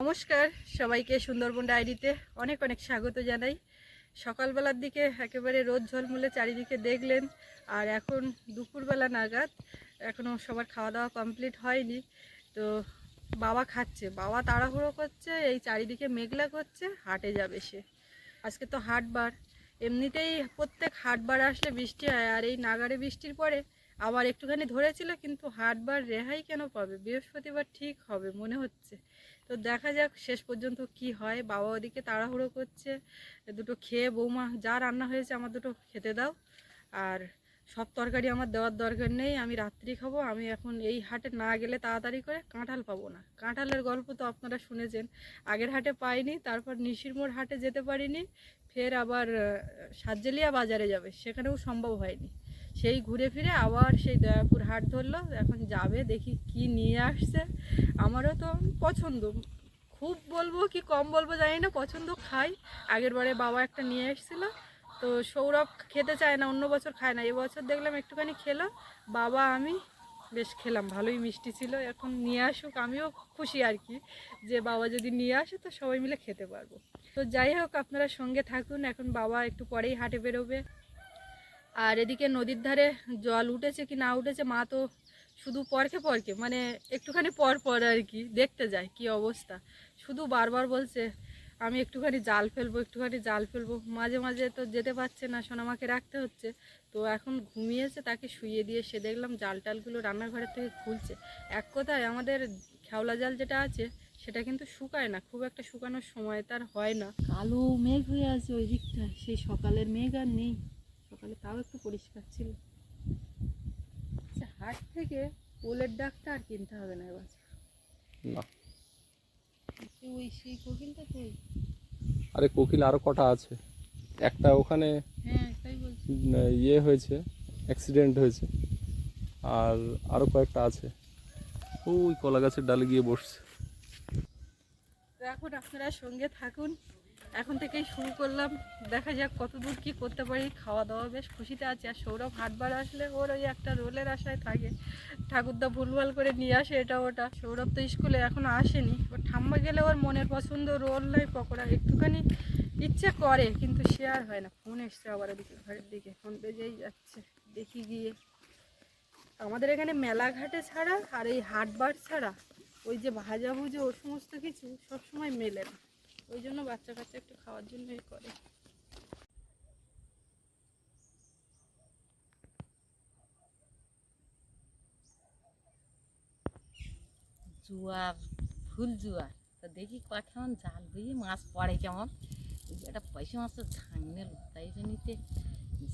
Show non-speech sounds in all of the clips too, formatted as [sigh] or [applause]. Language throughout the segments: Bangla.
নমস্কার, সবাইকে সুন্দরবন ডায়েরিতে অনেক অনেক স্বাগত জানাই। সকালবেলার দিকে একেবারে রোদ ঝলমলে চারিদিকে দেখলেন, আর এখন দুপুরবেলা নাগাদ এখনও সবার খাওয়া দাওয়া কমপ্লিট হয়নি। তো বাবা খাচ্ছে, বাবা তাড়াহুড়ো করছে, এই চারিদিকে মেঘলা করছে, হাটে যাবে সে। আজকে তো হাটবার, এমনিতেই প্রত্যেক হাটবার আসলে বৃষ্টি হয়, আর এই নাগারে বৃষ্টির পরে আবার একটুখানি ধরেছিল কিন্তু হাটবার রেহাই কেন পাবে? বৃহস্পতিবার ঠিক হবে মনে হচ্ছে। তো দেখা যাক শেষ পর্যন্ত কি হয়। বাবা ওদিকে তাড়াহুড়ো করছে দুটো খেয়ে বৌমা যা রান্না হয়েছে আমার দুটো খেতে দাও। আর সব তরকারি আমার দেওয়ার দরকার নেই আমি রাত্রি খাব আমি এখন এই হাটে না গেলে তাড়াতাড়ি করে কাঁঠাল পাবো না। কাঁঠালের গল্প তো আপনারা শুনেছেন আগের হাটে পাইনি তারপর নিশিরমোড় হাটে যেতে পারিনি ফের আবার আহ, সাতজেলিয়া বাজারে যাবে সেখানেও সম্ভব হয়নি। সেই ঘুরে ফিরে আবার সেই দয়াপুর হাট ধরলো, এখন যাবে, দেখি কি নিয়ে আসছে। আমারও তো পছন্দ, খুব বলব কি কম বলব জানি না, পছন্দ খাই। আগের বারে বাবা একটা নিয়ে এসেছিল, তো সৌরভ খেতে চায় না, অন্য বছর খায় না, এবছর দেখলাম একটুখানি খেলো, বাবা, আমি বেশ খেলাম, ভালোই মিষ্টি ছিল, এখন নিয়ে আসুক, আমিও খুশি আর কি, যে বাবা যদি নিয়ে আসে, তো সবাই মিলে খেতে পারব। তো যাই হোক, আপনারা সঙ্গে থাকুন, এখন বাবা একটু পরেই হাটে বেরোবে। আর এদিকে নদীর ধারে জল উঠেছে কি না উঠেছে, মা তো শুধু পরকে পরকে মানে একটুখানি পর পর আর কি, দেখতে যায় কি অবস্থা। শুধু বারবার বলছে, আমি একটুখানি জাল ফেলব, একটুখানি জাল ফেলব। মাঝে মাঝে তো যেতে পারছে না, সোনামাকে রাখতে হচ্ছে। তো এখন ঘুমিয়েছে, তাকে শুইয়ে দিয়ে সে দেখলাম জাল টালগুলো রান্নাঘরের থেকে খুলছে। এক কথায় আমাদের খেওলা জাল যেটা আছে, সেটা কিন্তু শুকায় না, খুব একটা শুকানোর সময় তার হয় না। কালো মেঘ হয়ে আছে ওই দিকটা সেই সকালের মেঘ আর নেই। সকালে তাও একটু পরিষ্কার ছিল। আচ্ছা, হাট থেকে পোলের ডাকটা আর কিনতে হবে না এবার। না। ওই সেই কোকিলটা কই আরে কোকিল আরও কটা আছে। একটা ওখানে হ্যাঁ তাই বলছি। ইয়ে হয়েছে অ্যাক্সিডেন্ট হয়েছে। আর আরও কয়েকটা আছে। ওই কলা গাছের ডালে গিয়ে বসছে। এখন আপনারা সঙ্গে থাকুন। এখন থেকেই শুরু করলাম। দেখা যাক কত দূর কী করতে পারি। খাওয়া দাওয়া বেশ খুশিতে আছে। আর সৌরভ হাটবার আসলে ওর ওই একটা রোলের আশায় থাকে। ঠাকুরদা ভুলভাল করে নিয়ে আসে এটা ওটা। সৌরভ তো স্কুলে এখনও আসেনি। ওর ঠাম্মা গেলে ওর মনের পছন্দ রোল নয়, পকোড়া। একটুখানি ইচ্ছে করে, কিন্তু আর হয় না। ফোন এসছে আবার ওদিকে, ঘরের দিকে। ফোন বেজেই যাচ্ছে। দেখি গিয়ে। আমাদের এখানে মেলাঘাটে ছাড়া আর এই হাটবার ছাড়া ওই যে ভাজা ভুজে ও সমস্ত কিছু সবসময় মেলে না। ওই জন্য বাচ্চা কাচ্চা একটু খাওয়ার জন্যই করে। জোয়ার ফুল জোয়ার তা দেখি কয় কেমন জাল বুঝি মাছ পড়ে কেমন। একটা পয়সা মাছের ঝাঁক নিল তাই জন্যতে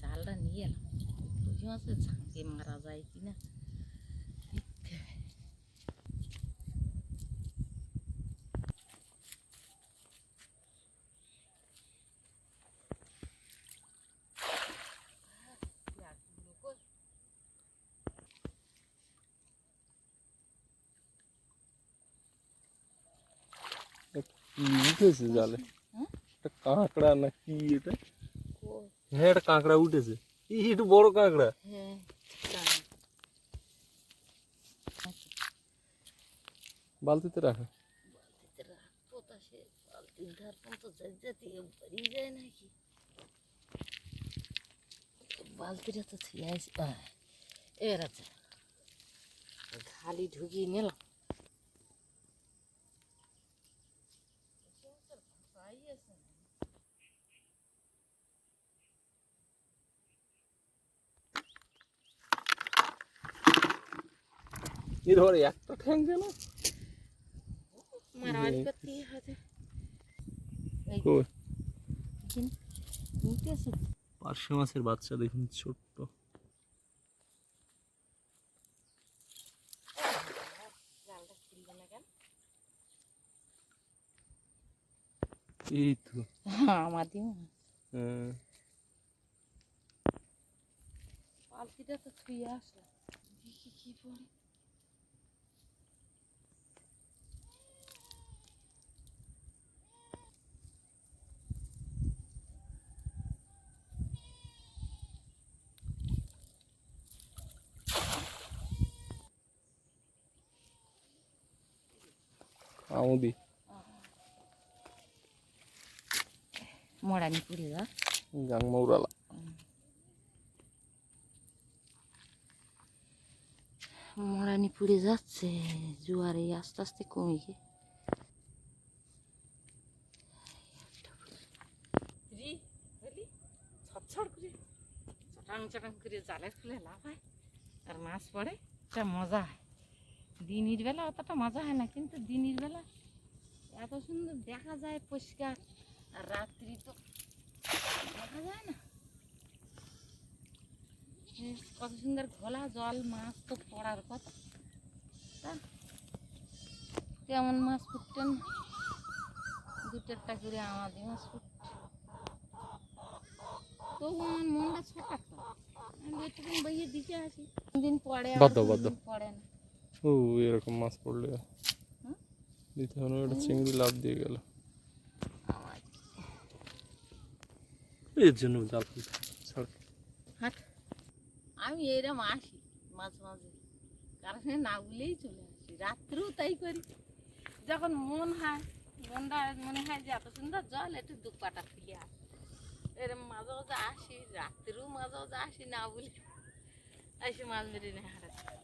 জালটা নিয়ে এলাম। পয়সা মাছের ঝাঁকে মারা যায় কি উঠেছে জালে হ্যাঁ? একটা কাঁকড়া না কি এটা কই? হ্যাঁ একটা কাঁকড়া উঠেছে এই একটু বড় কাঁকড়া হ্যাঁ জানি। বালতিতে রাখা বালতিতে রাখব তা সে বালতির ধার পর্যন্ত যেতে যেতে বেরিয়ে যায় নাকি বালতিটা তো থুয়ে আসি এবার আছে খালি ঢুকিয়ে নিলাম ধর একটা ঠ্যাং মারামারি হবে। পার্শে মাছের বাচ্চা দেখুন ছোট্ট। এই তো। আমার দিও। হ্যাঁ। তো থুয়ে আসলাম দেখি কি পড়ে। আমুদি মোড়ানি পুরি গা পুড়ে যাচ্ছে জোয়ারে আস্তে আস্তে কমে গিয়ে। চটাং চটাং করে। জালে খুলে লাভ হয় আর মাছ পড়ে একটা মজা হয়। দিনের বেলা অতটা মজা হয় না কিন্তু দিনের বেলা এত সুন্দর দেখা যায় পরিষ্কার। আর রাত্রি তো দেখা যায় না। কত সুন্দর ঘোলা জল মাছ তো পড়ার কথা। কেমন মাছ ফুটতেন? দু চারটা করে আমাদের মাছ ফুটছে। তবু আমার মনটা ছোটা তো আমি একটুখানি বইয়ে দিকে আসি। দিন পরে পড়ে না। ও, এরকম মাছ পড়লে। দিতে হবে ওটা চিংড়ি লাভ দিয়ে গেল। এর জন্য জাল আমি এরম আসি মাঝে মাঝে। কারণ না বলেই চলে আসি। রাত্রেও তাই করি। যখন মন হয়, মনটা মনে হয় যে এত সুন্দর জল, একটু দুপাটা ফিরে আসি এরম মাঝে মাঝে আসি, রাত্রেও মাঝে মাঝে আসি না বলি। আসি মাছ মেরে নিয়ে হারাতে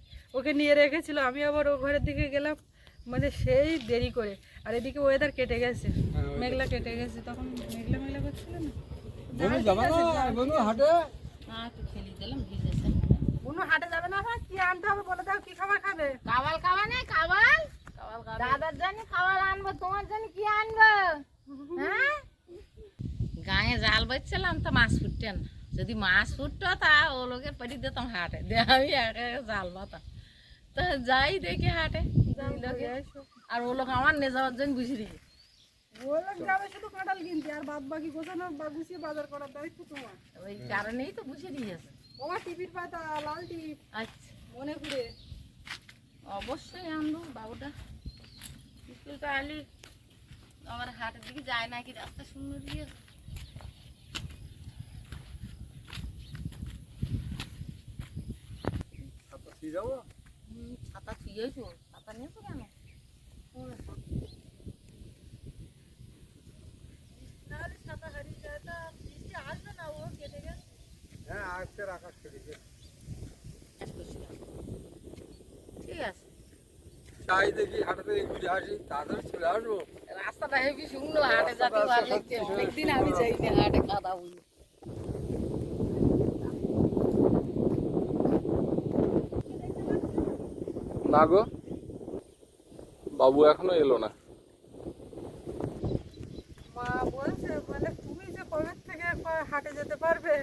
ওকে নিয়ে রেখেছিল আমি আবার ও ঘরের দিকে গেলাম মানে সেই দেরি করে। আর এদিকে ওয়েদার কেটে গেছে মেঘলা কেটে গেছে তখন মেঘলা মেঘলা করছিল না? হ্যাঁ একটু খেলি দিলাম ভিজেছে কোনো হাটে যাবে না কি আনতে হবে বলে দাও কি খাবার খাবে? কাবাল খাওয়া নেই কাবাল? দাদার জন্য খাবার আনব তোমার জন্য কি আনব? হ্যাঁ? গায়ে জাল বাজছিলাম তো মাছ ফুটতেন যদি মাছ ফুটতো তা ও লোকের পাঠিয়ে দিতাম হাটে। দিয়ে আমি জাল বাতাম তো যাই দেখি হাটে। আর ও লোক আমার নিয়ে যাওয়ার জন্য বুঝি দিই যাবে ওই কারণেই তো বুঝে দিয়েছে আচ্ছা। মনে ঘুরে অবশ্যই আনব বাবুটা। স্কুলটা আলি আমার হাটের দিকে যায় নাকি রাস্তা সুন্দর দিয়ে। হুম, ছাতা থুয়েছো ছাতা নিয়েছো কেন তাহলে ছাতা হারিয়ে যায় তা বৃষ্টি আসবে না ও কেটে গেছে কাজ করছিলাম। ঠিক আছে তাই দেখি হাটে থেকে ঘুরে আসি তাড়াতাড়ি চলে আসব রাস্তাটা হেবি শুকনো হাটে যেতে ভালো লাগছে অনেকদিন আমি যাইনি হাটে কাদা বুঝি না গো বাবু এখনও এলো না। মা বলছে, বলে, তুমি যে কবে থেকে হাটে যেতে পারবে?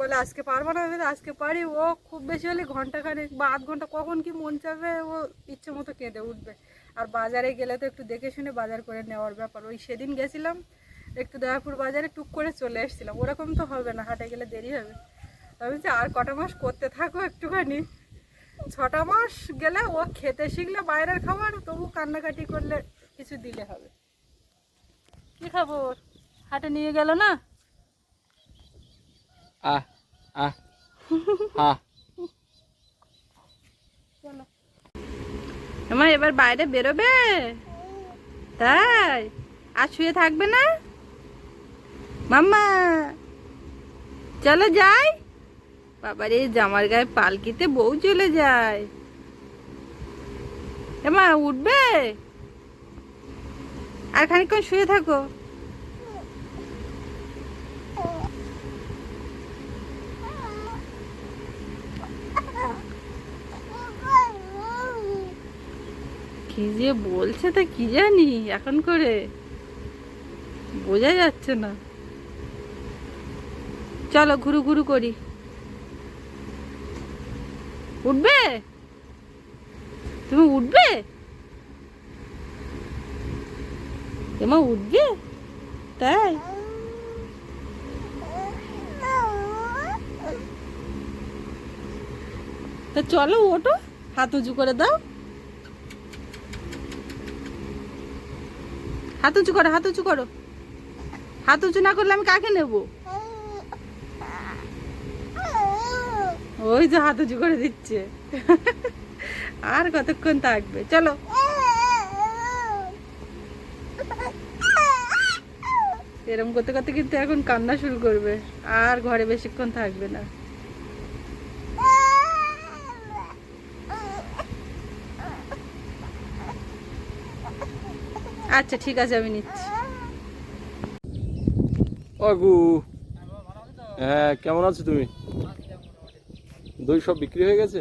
বলে, আজকে পারব না। আজকে পারি। ও খুব বেশি হলে ঘণ্টা খানেক বা আধ ঘণ্টা কখন কি মন চাবে ও ইচ্ছে মতো কেঁদে উঠবে। আর বাজারে গেলে তো একটু দেখে শুনে বাজার করে নেওয়ার ব্যাপার। ওই সেদিন গেছিলাম, একটু দয়াপুর বাজারে টুক করে চলে এসেছিলাম। ওরকম তো হবে না, হাটে গেলে দেরি হবে। আমি বলছি, আর কটা মাস করতে থাকো একটুখানি? ছটা মাস গেলে ও খেতে শিখলে বাইরের খাবার তবু কান্নাকাটি করলে কিছু দিলে হবে। কি খবর? হাটে নিয়ে গেল না? আহ আহ [laughs] আহ চলো। আমার এবার বাইরে বেরোবে? তাই? আর শুয়ে থাকবে না? মাম্মা চলো যাই। বাবার এই জামার গায়ে পালকিতে বউ চলে যায়। এমা উঠবে? আর খানিকক্ষণ শুয়ে থাকো। কি যে বলছে তা কি জানি, এখন করে? বোঝা যাচ্ছে না। চলো, ঘুরু ঘুরু করি। উঠবে? তুমি উঠবে? এমা উঠবে? তাই? তা চলো ওঠো, হাত উঁচু করে দাও। হাত উঁচু করো, হাত উঁচু করো। হাত উঁচু না করলে আমি কাকে নেব? ওই যে হাত উঁচু করে দিচ্ছে। আর কতক্ষণ থাকবে? চলো। এরম করতে করতে কিন্তু এখন কান্না শুরু করবে। আর ঘরে বেশিক্ষণ থাকবে না। আচ্ছা ঠিক আছে, আমি নিচ্ছি। আগু। হ্যাঁ কেমন আছো তুমি? দই সব বিক্রি হয়ে গেছে?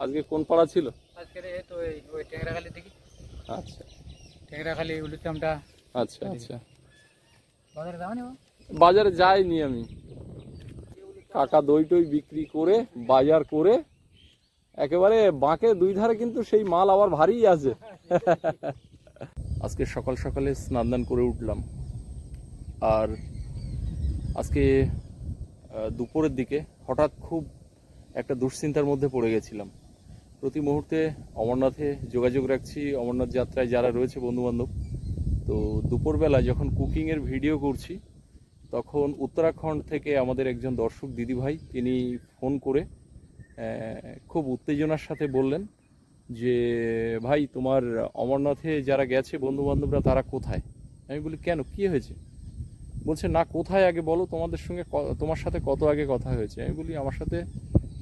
আজকে কোন পাড়া ছিল? আজকের এই তো ওই টেংরাখালি আচ্ছা। টেংরাখালি উলুচামটা আচ্ছা আচ্ছা। বাজারে বাজারে যাইনি আমি। কাকা দই টই বিক্রি করে বাজার করে একেবারে বাঁকে দুই ধারে কিন্তু সেই মাল আবার ভারী আছে। [laughs] আজকে সকাল সকালে স্নান দান করে উঠলাম। আর আজকে দুপুরের দিকে হঠাৎ খুব একটা দুশ্চিন্তার মধ্যে পড়ে গেছিলাম। প্রতি মুহূর্তে অমরনাথে যোগাযোগ রাখছি, অমরনাথ যাত্রায় যারা রয়েছে বন্ধুবান্ধব। তো দুপুরবেলা যখন কুকিংয়ের ভিডিও করছি, তখন উত্তরাখণ্ড থেকে আমাদের একজন দর্শক দিদিভাই, তিনি ফোন করে খুব উত্তেজনার সাথে বললেন যে, ভাই, তোমার অমরনাথে যারা গেছে বন্ধু বান্ধবরা তারা কোথায়? আমি বলি, কেন? কি হয়েছে? বলছে, না, কোথায় আগে বলো? তোমাদের সঙ্গে তোমার সাথে কত আগে কথা হয়েছে? আমি বলি, আমার সাথে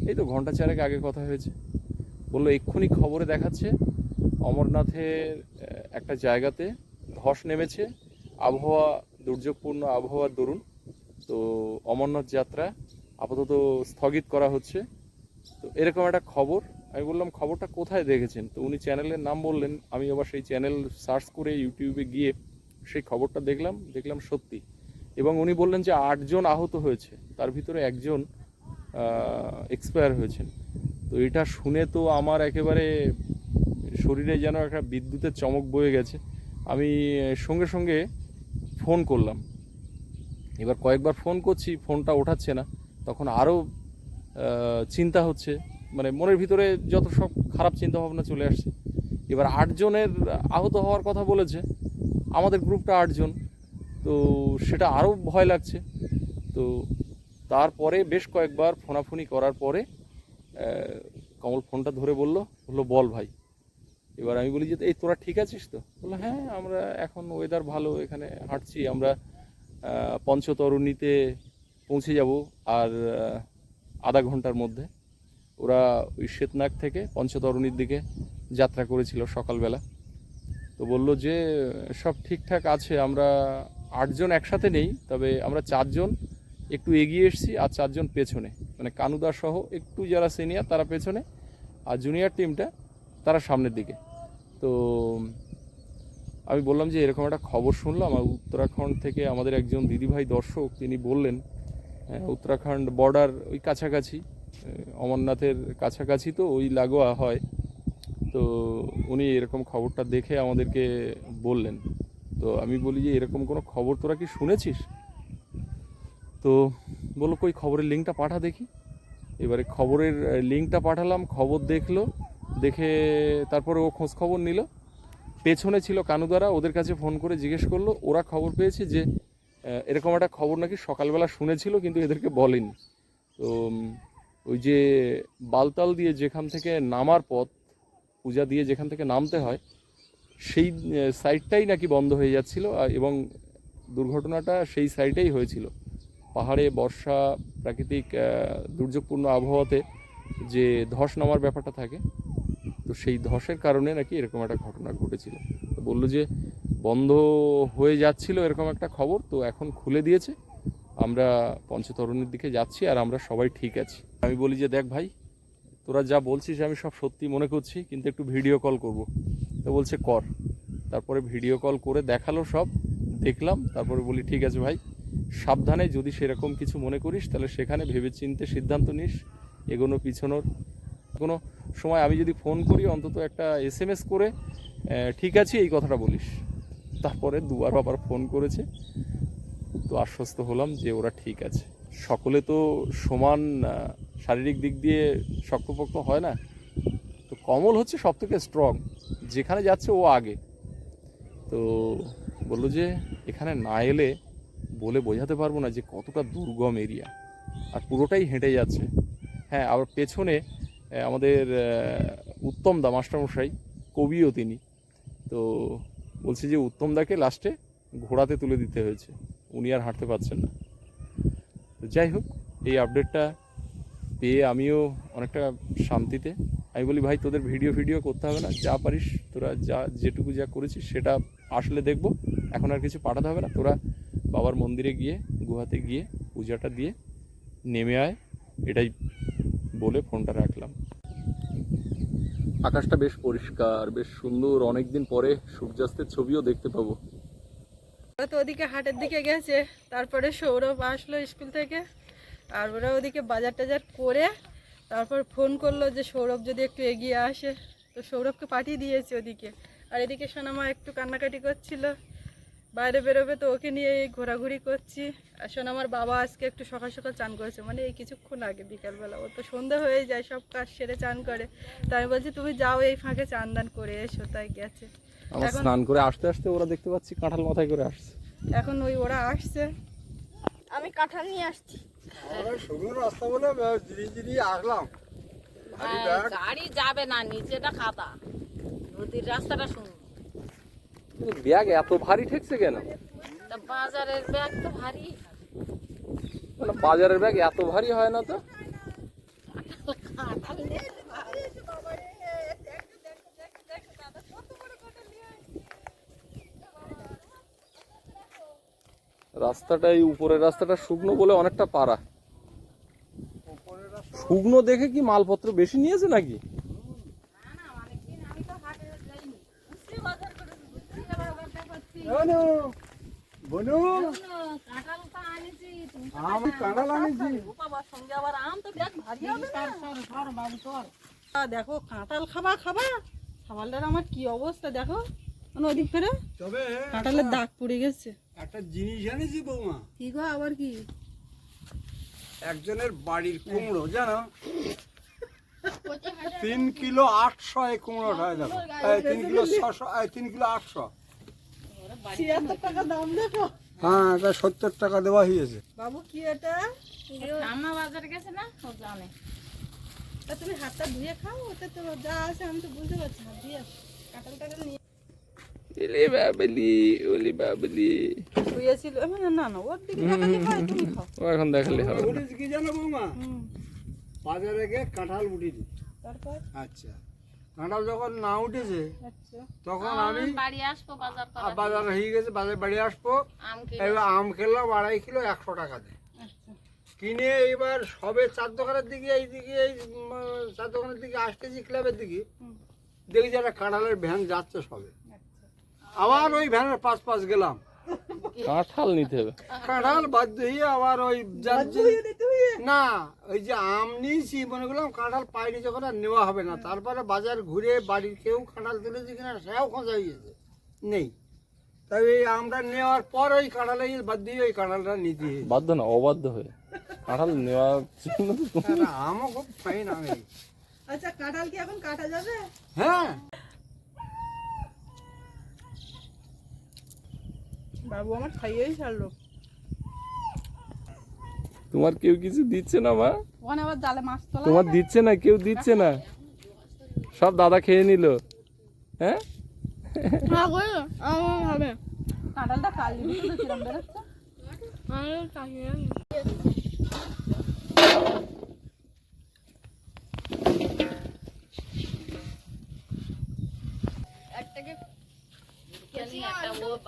এই তো ঘণ্টা চারেক আগে কথা হয়েছে। বলল, এক্ষুনি খবরে দেখাচ্ছে, অমরনাথের একটা জায়গাতে ধস নেমেছে, আবহাওয়া দুর্যোগপূর্ণ আবহাওয়ার দরুন। তো অমরনাথ যাত্রা আপাতত স্থগিত করা হচ্ছে। তো এরকম একটা খবর, আমি বললাম, খবরটা কোথায় দেখেছেন? তো উনি চ্যানেলের নাম বললেন, আমি আবার সেই চ্যানেল সার্চ করে ইউটিউবে গিয়ে সেই খবরটা দেখলাম দেখলাম সত্যি। এবং উনি বললেন যে আটজন আহত হয়েছে, তার ভিতরে একজন এক্সপায়ার হয়েছেন। তো এটা শুনে তো আমার একেবারে শরীরে যেন একটা বিদ্যুতের চমক বয়ে গেছে। আমি সঙ্গে সঙ্গে ফোন করলাম। এবার কয়েকবার ফোন করছি ফোনটা ওঠাচ্ছে না। তখন আরও চিন্তা হচ্ছে। মানে মনের ভিতরে যত সব খারাপ চিন্তা ভাবনা চলে আসছে। এবার আটজনের আহত হওয়ার কথা বলেছে। আমাদের গ্রুপটা আটজন। তো সেটা আরও ভয় লাগছে। তো তারপরে বেশ কয়েকবার ফোনাফুনি করার পরে কমল ফোনটা ধরে বলল, বলল, বল ভাই। এবার আমি বলি যে, এই তোরা ঠিক আছিস তো? বলল হ্যাঁ আমরা এখন ওয়েদার ভালো, এখানে হাঁটছি, আমরা পঞ্চতরণীতে পৌঁছে যাব, আর আধা ঘণ্টার মধ্যে। ওরা ওই শ্বেতনাগ থেকে পঞ্চতরণীর দিকে যাত্রা করেছিল সকালবেলা। তো বলল যে, সব ঠিকঠাক আছে, আমরা আটজন একসাথে নেই, তবে আমরা চারজন একটু এগিয়ে এসেছি আর চারজন পেছনে। মানে কানুদা সহ একটু যারা সিনিয়র তারা পেছনে আর জুনিয়র টিমটা তারা সামনের দিকে। তো আমি বললাম যে এরকম একটা খবর শুনলাম আর উত্তরাখণ্ড থেকে আমাদের একজন দিদিভাই দর্শক তিনি বললেন আহ, উত্তরাখণ্ড বর্ডার ওই কাছাকাছি অমরনাথের কাছাকাছি তো ওই লাগোয়া হয়। তো উনি এরকম খবরটা দেখে আমাদেরকে বললেন। তো আমি বলি যে এরকম কোনো খবর তোরা কি শুনেছিস? তো বলল, কই, খবরের লিঙ্কটা পাঠা দেখি। এবারে খবরের লিঙ্কটা পাঠালাম, খবর দেখল, দেখে তারপরে ও খোঁজ খবর নিল। পেছনে ছিল কানুদারা, ওদের কাছে ফোন করে জিজ্ঞেস করল, ওরা খবর পেয়েছে যে এরকম একটা খবর নাকি সকালবেলা শুনেছিল, কিন্তু এদেরকে বলেনি। তো ওই যে বালতাল দিয়ে যেখান থেকে নামার পথ, পূজা দিয়ে যেখান থেকে নামতে হয়, সেই সাইডটাই নাকি বন্ধ হয়ে যাচ্ছিল এবং দুর্ঘটনাটা সেই সাইডেই হয়েছিল। পাহাড়ে বর্ষা, প্রাকৃতিক দুর্যোগপূর্ণ আবহাওয়াতে যে ধস নামার ব্যাপারটা থাকে, তো সেই ধসের কারণে নাকি এরকম একটা ঘটনা ঘটেছিল। তো বলল যে, বন্ধ হয়ে যাচ্ছিল এরকম একটা খবর, তো এখন খুলে দিয়েছে। আমরা পঞ্চতরণের দিকে যাচ্ছি আর আমরা সবাই ঠিক আছি। আমি বলি যে, দেখ ভাই, তোরা যা বলছিস আমি সব সত্যি মনে করছি, কিন্তু একটু ভিডিও কল করব। তো বলছে, কর। তারপরে ভিডিও কল করে দেখাল সব, দেখলাম, তারপরে বলি, ঠিক আছে ভাই। সাবধানে যদি সেরকম কিছু মনে করিস, তাহলে সেখানে ভেবেচিন্তে সিদ্ধান্ত নিস, এগোনো পিছনোর। কোনো সময় আমি যদি ফোন করি, অন্তত একটা এস এম এস করে ঠিক আছে, এই কথাটা বলিস। তারপরে দুবার আবার ফোন করেছে। তো আশ্বস্ত হলাম যে ওরা ঠিক আছে। সকলে তো সমান শারীরিক দিক দিয়ে শক্তপোক্ত হয় না। তো কমল হচ্ছে সব থেকে স্ট্রং যেখানে যাচ্ছে ও আগে। তো বলল যে, এখানে না এলে বলে বোঝাতে পারব না যে কতটা দুর্গম এরিয়া আর পুরোটাই হেঁটে যাচ্ছে। হ্যাঁ আবার পেছনে আমাদের উত্তম দা, মাস্টারমশাই, কবিও তিনি। তো বলছি যে উত্তম দাকে লাস্টে ঘোড়াতে তুলে দিতে হয়েছে। উনি আর হাঁটতে পারছেন না। তো যাই হোক, এই আপডেটটা পেয়ে আমিও অনেকটা শান্তিতে। আমি বলি, ভাই, তোদের ভিডিও ভিডিও করতে হবে না। যা পারিস, তোরা যা, যেটুকু যা করেছিস, সেটা আসলে দেখব। এখন আর কিছু পাঠাতে হবে না। তোরা বাবার মন্দিরে গিয়ে গুহাতে গিয়ে পূজাটা দিয়ে নেমে আয় এটাই বলে ফোনটা রাখলাম। আকাশটা বেশ পরিষ্কার বেশ সুন্দর। অনেকদিন পরে সূর্যাস্তের ছবিও দেখতে পাবো। ওরা তো ওদিকে হাটের দিকে গেছে তারপরে সৌরভ আসলো স্কুল থেকে আর ওরা ওদিকে বাজার টাজার করে তারপর ফোন করল যে সৌরভ যদি একটু এগিয়ে আসে। তো সৌরভকে পাঠিয়ে দিয়েছে ওদিকে। আর এদিকে সোনামা একটু কান্নাকাটি করছিল। বাইরে বেরোবে তো ওকে নিয়ে এই ঘোরাঘুরি করছি। আর আমার বাবা আজকে একটু সকাল সকাল চান করেছে। মানে এই কিছুক্ষণ আগে বিকালবেলা। ও তো সন্ধে হয়ে যায় সব কাজ সেরে চান করে। তাই আমি বলছি তুমি যাও এই ফাঁকে চান দান করে এসো। তাই গেছে। আমার এখন- স্নান করে আসতে আসতে ওরা দেখতে পাচ্ছি কাঁঠাল মাথায় করে আসছে। এখন ওই ওরা আসছে। আমি কাঁঠাল নিয়ে আসছি। শুকনো রাস্তা বলে ধীরে ধীরে আসলাম। গাড়ি যাবে না নিচেটা খাতা। নদীর রাস্তাটা শুনুন ব্যাগ এত ভারী ঠেকছে কেন? বাজারের ব্যাগ তো ভারী। মানে বাজারের ব্যাগ এত ভারী হয় না তো? রাস্তাটা এই উপরের রাস্তাটা শুকনো বলে অনেকটা পারা শুকনো দেখে কি মালপত্র বেশি নিয়েছে নাকি? বনু, বনু, কাঁঠাল আমি আনিছি দেখো কাঁঠাল খাবা খাবা। সামালটার আমার কি অবস্থা দেখো। মানে ওদিক ফেরে। তবে কাঁঠালের দাগ পড়ে গেছে। একটা জিনিস আনিছি বৌমা। কি গো আবার কি? একজনের বাড়ির কুমড়ো জানো? তিন কিলো আটশো এই কুমড়োটা তিন কিলো ছশো তিন কিলো আটশো। ছিয়াত্তর টাকা দাম দেখো। হ্যাঁ এটা সত্তর টাকা দেওয়া হয়েছে। বাবু কি এটা? ঠাম্মা বাজারে গেছে না? ও জানে। তা তুমি হাতটা ধুয়ে খাও ওটা তো যা আছে আমি তো বুঝতে পারছি হাত দিয়ে টাকাল নিয়ে এলি বাবলি ওলি বাবলি। শুয়েছিল এ মানে না না ওর দিকে হয়, তুমি খাও। ও এখন দেখালে হবে। না। উঠেছি কি জানো বৌমা? হুম। বাজারে গিয়ে কাঁঠাল উঠেছি তারপর? আচ্ছা। কাঁঠাল যখন না উঠেছে আচ্ছা। তখন আমি আসব বাজার হয়ে গেছে বাজার বাড়ি আসব। এবার আম খেলাম আড়াই কিলো একশো টাকা দিয়ে। আচ্ছা। কিনে এবার সবে চার দোকানের দিকে এই দিকে এই চার দোকানের দিকে আসতেছি ক্লাবের দিকে। দেখি যে একটা কাঁঠালের ভ্যান যাচ্ছে সবে। আচ্ছা। আবার ওই ভ্যানের পাশ পাশ গেলাম। কাঁঠাল নিতে হবে। কাঁঠাল বাদ দিয়ে আবার ওই যাচ্ছে। না ওই যে আম নিয়েছি মনে করলাম কাঁঠাল পাইনি যখন আর নেওয়া হবে না। তারপরে বাজার ঘুরে বাড়ির কেউ কাঁঠাল তুলেছে কিনা সেও খোঁজা হয়েছে। নেই। এই আমটা নেওয়ার পর ওই কাঁঠালে বাদ দিয়ে ওই কাঁঠালটা নিতে হয়েছে। বাধ্য না অবাধ্য হয়ে। কাঁঠাল নেওয়ার জন্য তো আমও খুব ফাইন আমি। আচ্ছা কাঁঠাল কি এখন কাটা যাবে? হ্যাঁ। বাবু আমার খাইয়েই ছাড়লো। তোমার কেউ কিছু দিচ্ছে না মা? আবার জালে মাছ তোলা তোমার দিচ্ছে না কেউ দিচ্ছে না? সব দাদা খেয়ে নিল। হ্যাঁ?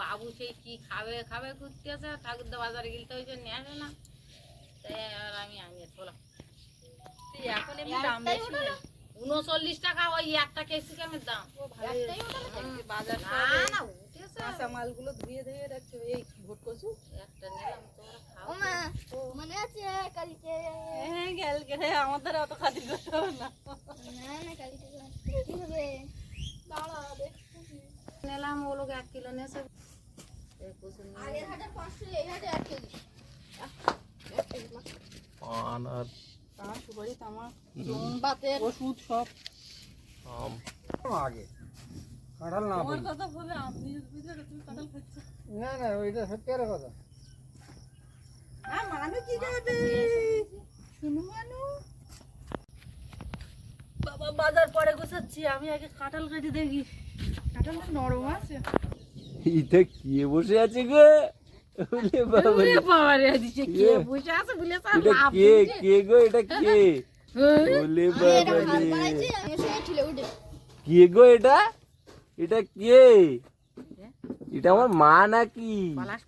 বাবু সেই কি খাবে খাবে ঘুরতে আছে ঠাকুরদা বাজারে গেলতে ওই নিয়ে আসে না। উনচল্লিশ টাকা ওই একটা ক্যাপসিকামের দাম বাজার না মালগুলো ধুয়ে ধুয়ে রাখছে এই ভোট একটা নিলাম তোমরা খাও মনে আছে কালকে আমাদের অত খাতির করতে হবে না দাঁড়া দেখতেছি নিলাম ও লোক এক কিলো নিয়েছে এই হাটে পাঁচশো, এই হাটে এক কেজি কেজি। পান আর সুপারি তামাক বাতের ওষুধ সব। আম। আগে। কাঁঠাল না আমার কথা বলে আপনি বুঝলে তুমি কাঁঠাল খাচ্ছ। না না ওইটা সত্যি আর কথা। আর মানু কি যাবে শুনু মানু। বাবা বাজার পরে গোছাচ্ছি আমি আগে কাঁঠাল কেটে দেখি। কাঁঠাল নরম আছে। এটা কে বসে আছে গো? কে বলে। কে? কে? গো? এটা কে? ওলে কে গো এটা? এটা কে? এটা আমার মা নাকি?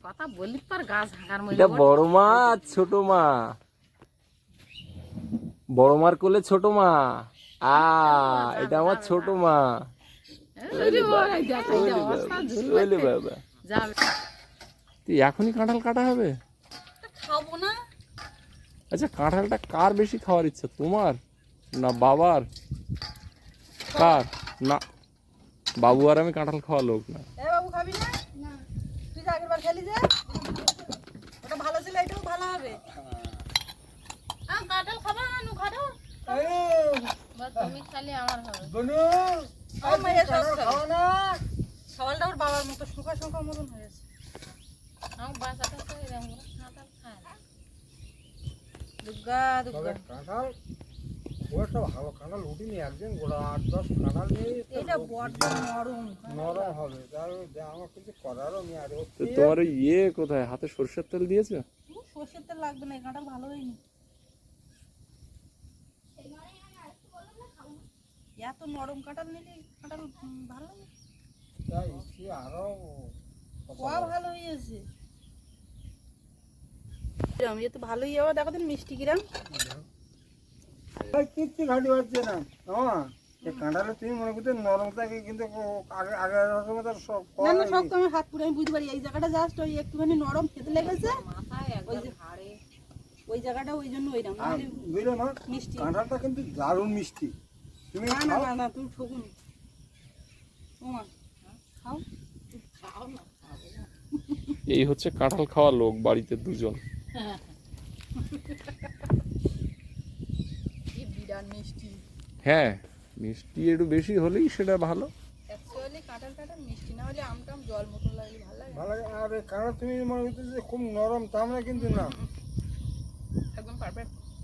কথা বললি তো গাছ এটা বড় মা আর ছোট মা? বড় মার কোলে ছোট মা? আ এটা আমার ছোট মা। ওলে বাবা, ওলে বাবা। যাবে। তুই এখনই কাঁঠাল কাটা হবে? খাব না। আচ্ছা কাঁঠালটা কার বেশি খাওয়ার ইচ্ছা? তোমার না বাবার? কার? না। বাবু আর আমি কাঁঠাল খাওয়া লোক না। বাবু খাবি না? তুই আগের বার খেলি যে। ওটা ভালো ছিল এটাও ভালো হবে। কাঁঠাল খাবা খাটো এই, তুমি খালি আমার হবে। বনু আমার সব কাঁঠাল না। সকালটা ওর বাবার মতো শুকা শুকা মতন হয়েছে আমার বাসাটা করে কাঁঠাল খায় না দুর্গা দুর্গা কাঁঠাল ও ভালো কাঁঠাল উঠিনি একদিন গোড়া আট দশ কাঁঠাল নিয়ে এটা বড্ড নরম। নরম হবে। তার আমার কিছু করারও নেই আর তো তোমার ইয়ে কোথায়? হাতে সর্ষের তেল দিয়েছে? সর্ষের তেল লাগবে না কাঁঠাল ভালো হয়নি। এত নরম কাঁঠাল নিলে কাঁঠাল ভালো লাগে। তাই আরও ভালো হয়েছে। আমি তো ভালোই আবার দেখো দিন মিষ্টি কিরাম। ভাই কিচ্ছু ঘাটি হচ্ছে না। হ্যাঁ কাঁঠালে তুমি মনে করতে নরম থাকে কিন্তু আগে আগে রকমের তার সব না না নেই। সব তো আমার হাত পুরো আমি বুঝতে পারি এই জায়গাটা জাস্ট ওই একটুখানি নরম খেতে লেগেছে। ওই জায়গাটা ওই জন্য ওইরকম বুঝলে মা মিষ্টি। কাঁঠালটা কিন্তু দারুণ মিষ্টি। তুমি না না খাও? না না তুমি ঠকুন। ওমা খাও। খাও না। এই হচ্ছে কাঁঠাল খাওয়া লোক বাড়িতে দুজন। হ্যাঁ মিষ্টি একটু বেশি হলেই সেটা ভালো। অ্যাকচুয়ালি কাঁঠাল টাঠাল মিষ্টি না হলে আমটাম জল মতো লাগলে ভালো লাগে। ভালো লাগে। আর কারণ তুমি মনে হচ্ছে যে খুব নরম তা আমরা কিন্তু না। একদম পারফেক্ট